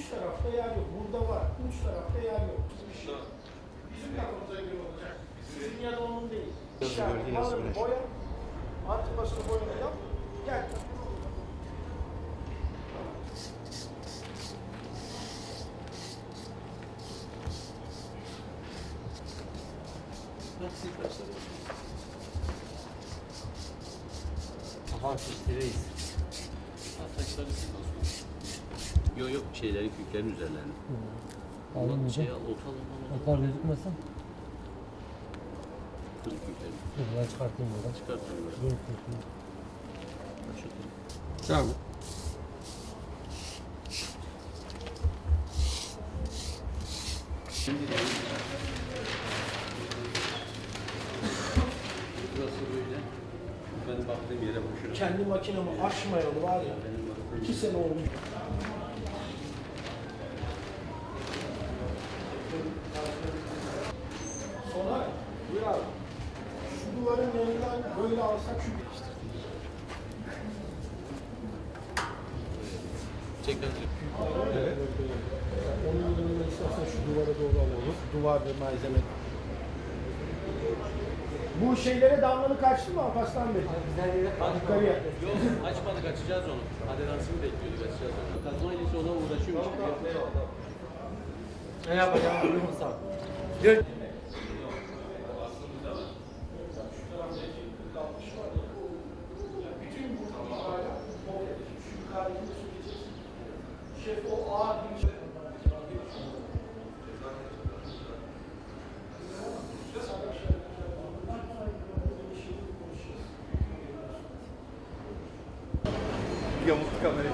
Üç tarafta yer yok. Burada var. Üç tarafta yer yok. Bizim kafamıza göre olacak. Sizin ya da onun değil. Yazı İşaret, güneş. Boya. Artı başka boyama yap. Gel. Aha şiştireyiz. Taşları sil Osman. Yok yok şeyleri küklerin üzerlerine. Alın Şey de. al, otal al. Opar gözükmesin. Kır kükleri. Dur ben çıkartayım buradan. Çıkart onu böyle. Dur dur. Tamam. Şimdi de Burası böyle. Benim baktığım yere bak şurası. Kendi makinamı açmayalı var ya. İki sene olmuş. Buyur abi. Şu duvarın yanından böyle alsak şu Tekrar Evet. Onun yanında istersen şu duvara doğru alalım. Duvar ve malzeme. Bu şeylere damlanı kaçtı mı Alparslan Bey? Yukarıya. Yok açmadık açacağız onu. Adelansını bekliyorduk açacağız onu. Kazma ilesi ona uğraşıyormuş. Ne yapacağım biliyor musun? Yamuk kamerayı.